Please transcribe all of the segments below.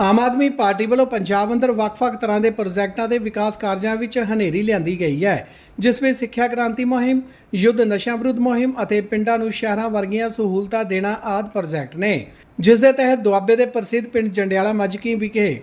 ਆਮ Aadmi party ਵੱਲੋਂ ਪੰਜਾਬ ਅੰਦਰ ਵੱਖ-ਵੱਖ ਤਰ੍ਹਾਂ ਦੇ ਪ੍ਰੋਜੈਕਟਾਂ ਦੇ ਵਿਕਾਸ ਕਾਰਜਾਂ ਵਿੱਚ ਹਨੇਰੀ ਲਿਆਂਦੀ ਗਈ ਹੈ, ਜਿਸ ਵਿੱਚ ਸਿੱਖਿਆ ਕ੍ਰਾਂਤੀ ਮੁਹਿੰਮ, ਯੁੱਧ ਨਸ਼ਾ ਵਿਰੁੱਧ ਮੁਹਿੰਮ ਅਤੇ ਪਿੰਡਾਂ ਨੂੰ ਸ਼ਹਿਰਾਂ ਵਰਗੀਆਂ ਸਹੂਲਤਾਂ ਦੇਣਾ ਆਦਿ ਪ੍ਰੋਜੈਕਟ ਨੇ। ਜਿਸ ਦੇ ਤਹਿਤ ਦੁਆਬੇ ਦੇ ਪ੍ਰਸਿੱਧ ਪਿੰਡ ਜੰਡਿਆਲਾ ਮਜਕੀ ਵਿਖੇ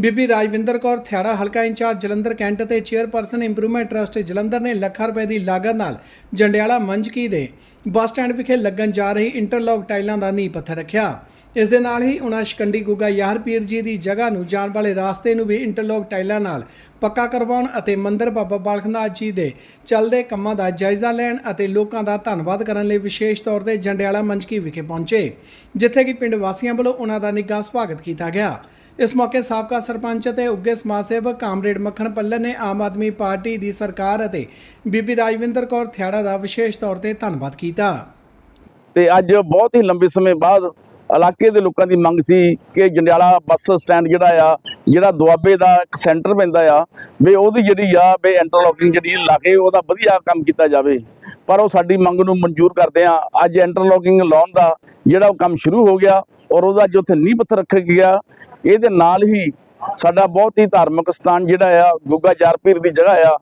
ਬੀਬੀ ਰਾਜਵਿੰਦਰ ਕੌਰ ਥਿਆੜਾ ਹਲਕਾ ਇੰਚਾਰਜ ਜਲੰਧਰ ਕੈਂਟ ਅਤੇ ਚੇਅਰਪਰਸਨ ਇੰਪਰੂਵਮੈਂਟ ਟਰਸਟ ਜਲੰਧਰ ਨੇ ਲੱਖਾਂ ਰੁਪਏ ਦੀ ਲਾਗਤ ਨਾਲ ਜੰਡਿਆਲਾ ਮੰਜਕੀ ਦੇ ਬੱਸ ਸਟੈਂਡ ਵਿਖੇ ਲੱਗਣ ਜਾ ਰਹੀ ਇੰਟਰਲੌਕ ਟਾਈਲਾਂ ਦਾ ਨੀਂਹ ਪੱਥਰ ਰੱਖਿਆ। ਇਸ ਦੇ ਨਾਲ ਹੀ ਉਹਨਾਂ ਸ਼ਿਕੰਡੀ ਗੁੱਗਾ ਯਾਰ ਪੀਰ ਜੀ ਦੀ ਜਗ੍ਹਾ ਨੂੰ ਜਾਣ ਵਾਲੇ ਰਾਸਤੇ ਨੂੰ ਵੀ ਇੰਟਰਲੌਕ ਟਾਈਲਾਂ ਨਾਲ ਪੱਕਾ ਕਰਵਾਉਣ ਅਤੇ ਮੰਦਿਰ ਬਾਬਾ ਬਾਲਕਨਾਥ ਜੀ ਦੇ ਚੱਲਦੇ ਕੰਮਾਂ ਦਾ ਜਾਇਜ਼ਾ ਲੈਣ ਅਤੇ ਲੋਕਾਂ ਦਾ ਧੰਨਵਾਦ ਕਰਨ ਲਈ ਵਿਸ਼ੇਸ਼ ਤੌਰ ਤੇ ਜੰਡਿਆਲਾ ਮੰਜਕੀ ਵਿਖੇ ਪਹੁੰਚੇ, ਜਿੱਥੇ ਕਿ ਪਿੰਡ ਵਾਸੀਆਂ ਵੱਲੋਂ ਉਹਨਾਂ ਦਾ ਨਿੱਘਾ ਸਵਾਗਤ ਕੀਤਾ ਗਿਆ। ਇਸ ਮੌਕੇ ਸਾਬਕਾ ਸਰਪੰਚ ਅਤੇ ਉੱਗੇ ਸਮਾਜ ਸੇਵਕ ਕਾਮਰੇਡ ਮੱਖਣ ਪੱਲਨ ਨੇ ਆਮ ਆਦਮੀ ਪਾਰਟੀ ਦੀ ਸਰਕਾਰ ਅਤੇ ਬੀਬੀ ਰਾਜਵਿੰਦਰ ਕੌਰ ਥਿਆੜਾ ਦਾ ਵਿਸ਼ੇਸ਼ ਤੌਰ ਤੇ ਧੰਨਵਾਦ ਕੀਤਾ। ਤੇ ਅੱਜ ਬਹੁਤ ਹੀ ਲੰਬੇ ਸਮੇਂ ਬਾਅਦ ਇਲਾਕੇ ਦੇ ਲੋਕਾਂ ਦੀ ਮੰਗ ਸੀ ਕਿ ਜੰਡਿਆਲਾ ਬੱਸ ਸਟੈਂਡ ਜਿਹੜਾ ਆ, ਜਿਹੜਾ ਦੁਆਬੇ ਦਾ ਇੱਕ ਸੈਂਟਰ ਪੈਂਦਾ ਆ, ਵੀ ਉਹਦੀ ਜਿਹੜੀ ਆ, ਵੀ ਇੰਟਰਲੋਕਿੰਗ ਜਿਹੜੀ ਲਾ ਕੇ ਉਹਦਾ ਵਧੀਆ ਕੰਮ ਕੀਤਾ ਜਾਵੇ। ਪਰ ਉਹ ਸਾਡੀ ਮੰਗ ਨੂੰ ਮਨਜ਼ੂਰ ਕਰਦੇ ਆ। ਅੱਜ ਇੰਟਰਲੋਕਿੰਗ ਲਾਉਣ ਦਾ ਜਿਹੜਾ ਉਹ ਕੰਮ ਸ਼ੁਰੂ ਹੋ ਗਿਆ ਔਰ ਉਹਦਾ ਜੋ ਉੱਥੇ ਨੀਂਹ ਪੱਥਰ ਰੱਖਿਆ ਗਿਆ। ਇਹਦੇ ਨਾਲ ਹੀ ਸਾਡਾ ਬਹੁਤ ਹੀ ਧਾਰਮਿਕ ਸਥਾਨ ਜਿਹੜਾ ਆ, ਗੁੱਗਾ ਜਾਰਪੀਰ ਦੀ ਜਗ੍ਹਾ ਆ,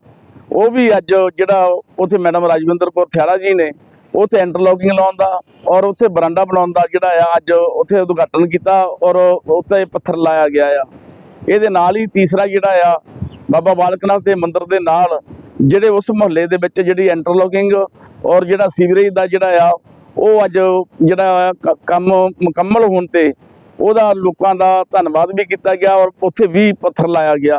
ਉਹ ਵੀ ਅੱਜ ਜਿਹੜਾ ਉੱਥੇ ਮੈਡਮ ਰਾਜਵਿੰਦਰ ਕੌਰ ਥਿਆੜਾ ਜੀ ਨੇ ਉੱਥੇ ਇੰਟਰਲੋਕਿੰਗ ਲਾਉਣ ਦਾ ਔਰ ਉੱਥੇ ਬਰਾਂਡਾ ਬਣਾਉਣ ਦਾ ਜਿਹੜਾ ਆ, ਅੱਜ ਉੱਥੇ ਉਦਘਾਟਨ ਕੀਤਾ ਔਰ ਉੱਤੇ ਪੱਥਰ ਲਾਇਆ ਗਿਆ ਆ। ਇਹਦੇ ਨਾਲ ਹੀ ਤੀਸਰਾ ਜਿਹੜਾ ਆ, ਬਾਬਾ ਬਾਲਕਨਾਥ ਦੇ ਮੰਦਿਰ ਦੇ ਨਾਲ ਜਿਹੜੇ ਉਸ ਮੁਹੱਲੇ ਦੇ ਵਿੱਚ ਜਿਹੜੀ ਇੰਟਰਲੋਕਿੰਗ ਔਰ ਜਿਹੜਾ ਸੀਵਰੇਜ ਦਾ ਜਿਹੜਾ ਆ, ਉਹ ਅੱਜ ਜਿਹੜਾ ਕੰਮ ਮੁਕੰਮਲ ਹੋਣ ਤੇ ਉਹਦਾ ਲੋਕਾਂ ਦਾ ਧੰਨਵਾਦ ਵੀ ਕੀਤਾ ਗਿਆ ਔਰ ਉੱਥੇ ਵੀ ਪੱਥਰ ਲਾਇਆ ਗਿਆ।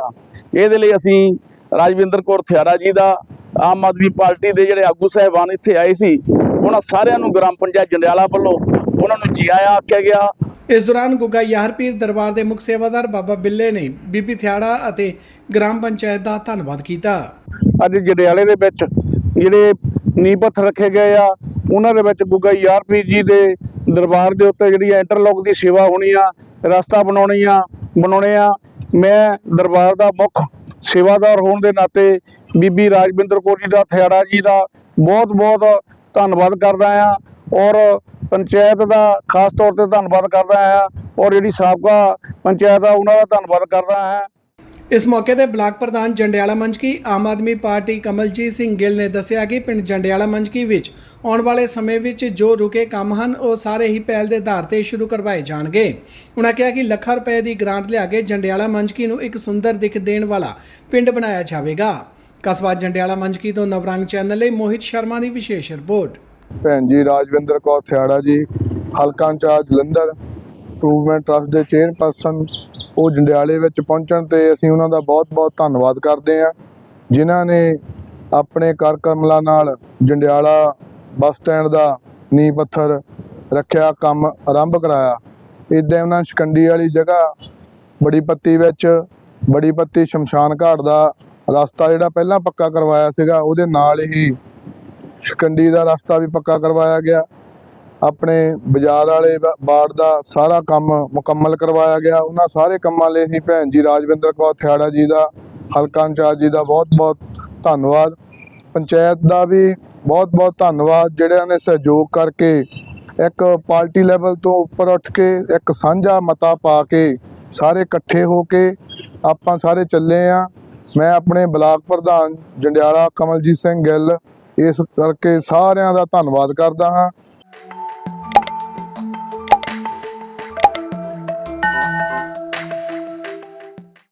ਇਹਦੇ ਲਈ ਅਸੀਂ ਰਾਜਵਿੰਦਰ ਕੌਰ ਥਿਆਰਾ ਜੀ ਦਾ ਆਮ ਆਦਮੀ ਪਾਰਟੀ ਦੇ ਜਿਹੜੇ ਆਗੂ ਸਾਹਿਬਾਨ ਇੱਥੇ ਆਏ ਸੀ ਉਹਨਾਂ ਸਾਰਿਆਂ ਨੂੰ ਗ੍ਰਾਮ ਪੰਚਾਇਤ ਜੰਡਿਆਲਾ ਵੱਲੋਂ ਉਹਨਾਂ ਨੂੰ ਜੀ ਆਇਆਂ ਆਖਿਆ ਗਿਆ। ਇਸ ਦੌਰਾਨ ਗੁੱਗਾ ਯਾਹਰਪੀਰ ਦਰਬਾਰ ਦੇ ਮੁੱਖ ਸੇਵਾਦਾਰ ਬਾਬਾ ਬਿੱਲੇ ਨੇ ਬੀਬੀ ਥਿਆੜਾ ਅਤੇ ਗ੍ਰਾਮ ਪੰਚਾਇਤ ਦਾ ਧੰਨਵਾਦ ਕੀਤਾ। ਅੱਜ ਜੜਿਆਲੇ ਦੇ ਵਿੱਚ ਜਿਹੜੇ ਨੀਂਹ ਪੱਥਰ ਰੱਖੇ ਗਏ ਆ ਉਹਨਾਂ ਦੇ ਵਿੱਚ ਗੁੱਗਾ ਯਾਰਪੀਰ ਜੀ ਦੇ ਦਰਬਾਰ ਦੇ ਉੱਤੇ ਜਿਹੜੀ ਇੰਟਰਲੋਕ ਦੀ ਸੇਵਾ ਹੋਣੀ ਆ ਰਸਤਾ ਬਣਾਉਣੀ ਆ ਬਣਾਉਣੇ ਆ। ਮੈਂ ਦਰਬਾਰ ਦਾ ਮੁੱਖ ਸੇਵਾਦਾਰ ਹੋਣ ਦੇ ਨਾਤੇ ਬੀਬੀ ਰਾਜਵਿੰਦਰ ਕੌਰ ਜੀ ਦਾ, ਥਿਆੜਾ ਜੀ ਦਾ ਬਹੁਤ ਬਹੁਤ ਧੰਨਵਾਦ ਕਰਦਾ ਆ। ਔਰ ਪੰਚਾਇਤ ਦਾ ਖਾਸ ਤੌਰ ਤੇ ਧੰਨਵਾਦ ਕਰਦਾ ਆ। ਔਰ ਜਿਹੜੀ ਸਾਬਕਾ ਪੰਚਾਇਤ ਆ, ਉਹਨਾਂ ਦਾ ਧੰਨਵਾਦ ਕਰਦਾ ਹਾਂ ਇਸ ਮੌਕੇ ਤੇ ਬਲਾਕ ਪ੍ਰਧਾਨ ਜੰਡਿਆਲਾ ਮੰਚਕੀ ਆਮ ਆਦਮੀ ਪਾਰਟੀ ਕਮਲਜੀਤ ਸਿੰਘ ਗਿੱਲ ਨੇ ਦੱਸਿਆ ਕਿ ਪਿੰਡ ਜੰਡਿਆਲਾ ਮੰਚਕੀ ਵਿੱਚ ਆਉਣ ਵਾਲੇ ਸਮੇਂ ਵਿੱਚ ਜੋ ਰੁਕੇ ਕੰਮ ਹਨ, ਉਹ ਸਾਰੇ ਹੀ ਪਹਿਲ ਦੇ ਆਧਾਰ ਤੇ ਸ਼ੁਰੂ ਕਰਵਾਏ ਜਾਣਗੇ। ਉਹਨਾਂ ਕਿਹਾ ਕਿ ਲੱਖਾਂ ਰੁਪਏ ਦੀ ਗ੍ਰਾਂਟ ਲਿਆ ਕੇ ਜੰਡਿਆਲਾ ਮੰਜਕੀ ਨੂੰ ਇੱਕ ਸੁੰਦਰ ਦਿੱਖ ਦੇਣ ਵਾਲਾ ਪਿੰਡ ਬਣਾਇਆ ਜਾਵੇਗਾ। ਕਸਬਾ ਜੰਡਿਆਲਾ ਮੰਜਕੀ ਤੋਂ ਨਵਰੰਗ ਚੈਨਲ ਲਈ ਮੋਹਿਤ ਸ਼ਰਮਾ ਦੀ ਵਿਸ਼ੇਸ਼ ਰਿਪੋਰਟ। ਭੈਣ ਜੀ, ਰਾਜਵਿੰਦਰ ਕੌਰ ਥਿਆੜਾ ਜੀ, ਹਲਕਾ ਇੰਚਾਰਜ ਜਲੰਧਰ ਇੰਪਰੂਵਮੈਂਟ ਟਰਸਟ ਦੇ ਚੇਅਰਪਰਸਨ ਉਹ ਜੰਡਿਆਲੇ ਵਿੱਚ ਪਹੁੰਚਣ ਤੇ ਅਸੀਂ ਉਹਨਾਂ ਦਾ ਬਹੁਤ-ਬਹੁਤ ਧੰਨਵਾਦ ਕਰਦੇ ਹਾਂ, ਜਿਨ੍ਹਾਂ ਨੇ ਆਪਣੇ ਕਰ ਨਾਲ ਜੰਡਿਆਲਾ ਬੱਸ ਸਟੈਂਡ ਦਾ ਨੀਂਹ ਪੱਥਰ ਰੱਖਿਆ, ਕੰਮ ਆਰੰਭ ਕਰਾਇਆ। ਇਦਾਂ ਉਹਨਾਂ ਸ਼ਿਕੰਡੀ ਵਾਲੀ ਜਗ੍ਹਾ, ਬੜੀ ਪੱਤੀ ਵਿੱਚ, ਬੜੀ ਪੱਤੀ ਸ਼ਮਸ਼ਾਨ ਘਾਟ ਦਾ ਰਸਤਾ ਜਿਹੜਾ ਪਹਿਲਾਂ ਪੱਕਾ ਕਰਵਾਇਆ ਸੀਗਾ, ਉਹਦੇ ਨਾਲ ਹੀ ਸ਼ਿਕੰਡੀ ਦਾ ਰਸਤਾ ਵੀ ਪੱਕਾ ਕਰਵਾਇਆ ਗਿਆ। ਆਪਣੇ ਬਾਜ਼ਾਰ ਵਾਲੇ ਵਾ- ਵਾਰਡ ਦਾ ਸਾਰਾ ਕੰਮ ਮੁਕੰਮਲ ਕਰਵਾਇਆ ਗਿਆ। ਉਹਨਾਂ ਸਾਰੇ ਕੰਮਾਂ ਲਈ ਹੀ ਭੈਣ ਜੀ ਰਾਜਵਿੰਦਰ ਕੌਰ ਥਿਆੜਾ ਜੀ ਦਾ, ਹਲਕਾ ਇੰਚਾਰਜ ਜੀ ਦਾ ਬਹੁਤ-ਬਹੁਤ ਧੰਨਵਾਦ। ਪੰਚਾਇਤ ਦਾ ਵੀ ਬਹੁਤ-ਬਹੁਤ ਧੰਨਵਾਦ ਜਿਹੜਿਆਂ ਨੇ ਸਹਿਯੋਗ ਕਰਕੇ ਇੱਕ ਪਾਰਟੀ ਲੈਵਲ ਤੋਂ ਉੱਪਰ ਉੱਠ ਕੇ, ਇੱਕ ਸਾਂਝਾ ਮਤਾ ਪਾ ਕੇ ਸਾਰੇ ਇਕੱਠੇ ਹੋ ਕੇ ਆਪਾਂ ਸਾਰੇ ਚੱਲੇ ਆ। ਮੈਂ ਆਪਣੇ ਬਲਾਕ ਪ੍ਰਧਾਨ ਜੰਡਿਆਲਾ ਕਮਲਜੀਤ ਸਿੰਘ ਗਿੱਲ ਇਸ ਕਰਕੇ ਸਾਰਿਆਂ ਦਾ ਧੰਨਵਾਦ ਕਰਦਾ ਹਾਂ।